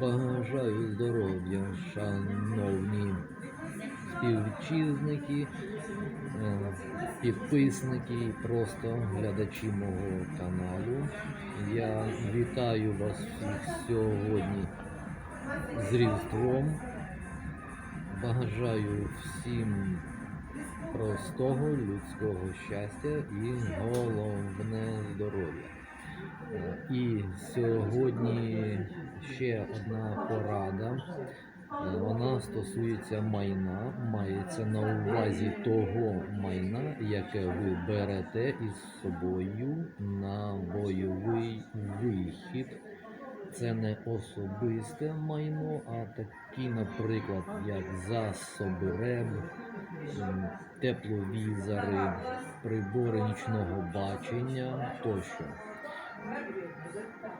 Бажаю здоров'я, шановні співвітчизники, е, підписники і просто глядачі мого каналу. Я вітаю вас сьогодні з Різдвом. Бажаю всім простого людського щастя і головне здоров'я. Е, І сьогодні ще одна порада. Вона стосується майна, мається на увазі того майна, яке ви берете із собою на бойовий вихід. Це не особисте майно, а такі, наприклад, як засоби РЕБ, тепловізори, прибори нічного бачення тощо.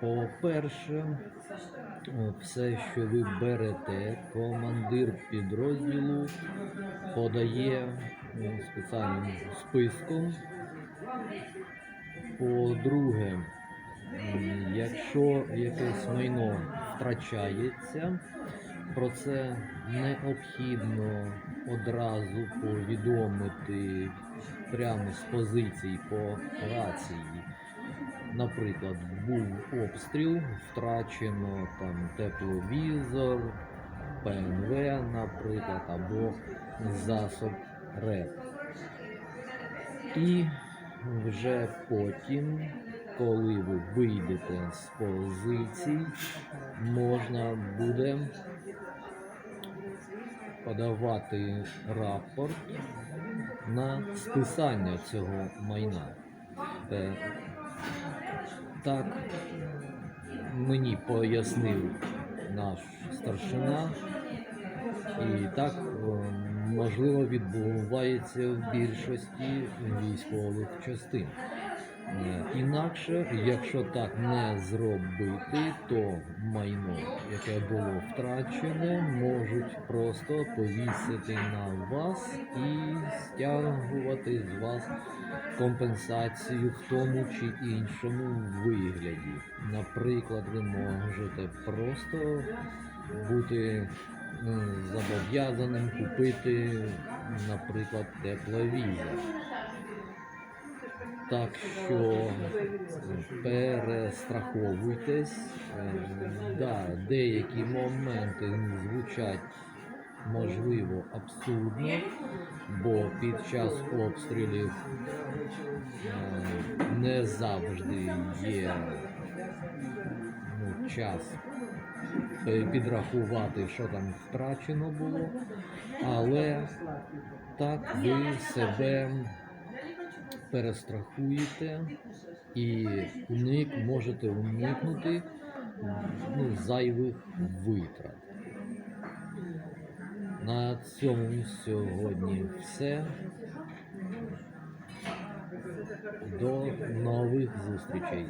По-перше, все, що ви берете, командир підрозділу подає спеціальним списком. По-друге, якщо якесь майно втрачається, про це необхідно одразу повідомити прямо з позиції по рації. Наприклад, був обстріл, втрачено там тепловізор, ПНВ, наприклад, або засоб РЕП. І вже потім, коли ви вийдете з позицій, можна буде подавати рапорт на списання цього майна. Е, Так мені пояснив наш старшина, і так е, можливо відбувається в більшості військових частин. Інакше, якщо так не зробити, то майно, яке було втрачене, можуть просто повісити на вас і стягувати з вас компенсацію в тому чи іншому вигляді. Наприклад, ви можете просто бути е, зобов'язаним купити, наприклад, тепловізор. Так що перестраховуйтесь. Е, Да, деякі моменти звучать можливо абсурдно, бо під час обстрілів е, не завжди є ну, час е, підрахувати, що там втрачено було, але так ви себе перестрахуєте і уник, можете уникнути ну, зайвих витрат. На цьому сьогодні все. До нових зустрічей.